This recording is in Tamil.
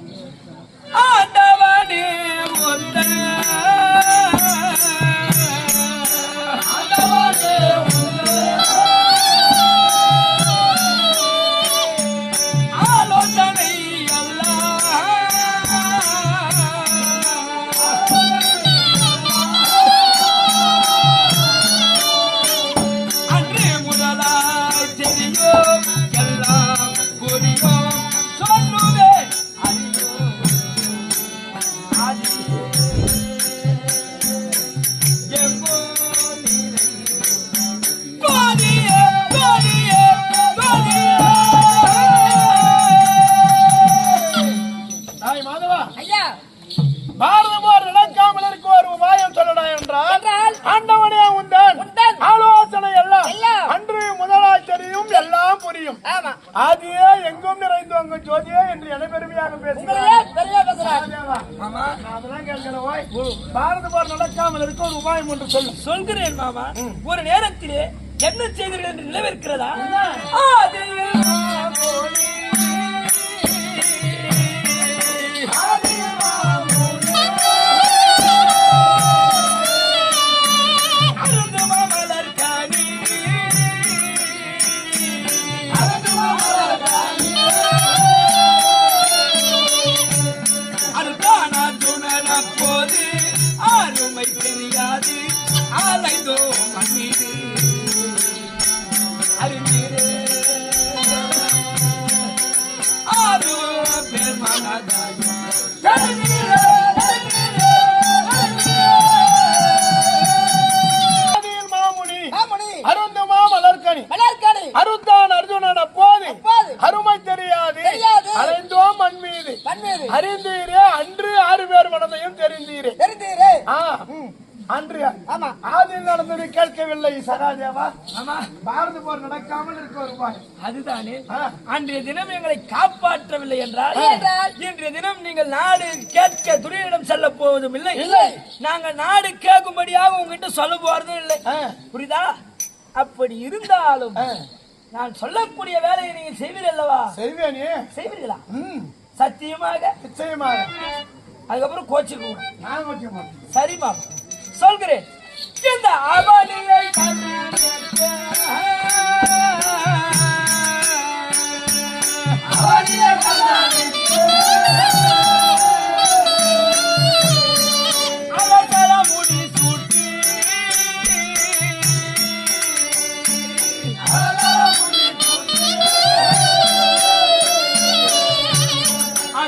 ஆண்டவனே பாரத போர் நடக்காமல் இருக்க ஒரு உபாயம் சொல்லடா என்றால் ஆண்டவனே உந்தன் ஆலோசனை எல்லாம் அன்று முதலாய் தெரியும் எல்லாம் புரியும். ஆதியே எங்கும் நிறைந்து அங்கு ஜோதியே என்று என பெருமையாக ஓய். பாரத போர் நடக்காமல் இருக்க ஒரு உபாயம் ஒன்று சொல்லு. சொல்கிறேன் மாமா. ஒரு நேரத்திலே என்ன செய்தீர்கள் என்று நினைவிருக்கிறதா அருத்தான் அர்ஜுனன் அப்போது. அருமை தெரியாது. அலைந்தோம் மண் மீது. அறிந்தீரே அன்று ஆறு பேர் மனதையும் தெரிந்தீரே. தெரிந்தீரே. அன்று ஆமா. ஆதியில் நடந்தது கேட்கவில்லை சகாதேவா ஆமா. பாரத போர் நடக்காமல் இருக்க உபாயம். அதுதானே. அன்றைய தினம் எங்களை காப்பாற்றவில்லை என்றால்? இன்றைய தினம் நீங்கள் நாடு கேட்க துரியனிடம் செல்ல போவதும் இல்லை. இல்லை. நாங்கள் நாடு கேட்கும்படியாக உங்ககிட்ட சொல்ல போறதும் இல்லை. ஆ, புரியுதா? அப்படி இருந்தாலும். நான் சொல்லக்கூடிய வேலையை நீங்கள் செய்வீர்கள் அல்லவா? செய்வேனே. செய்வீர்களா? சத்தியமாக? நிச்சயமாக. அதுக்கப்புறம் கோச்சிக்குவோம் நான் வைக்க மாட்டேன். சரிமா சொல்கிறேன். இந்த கண்டு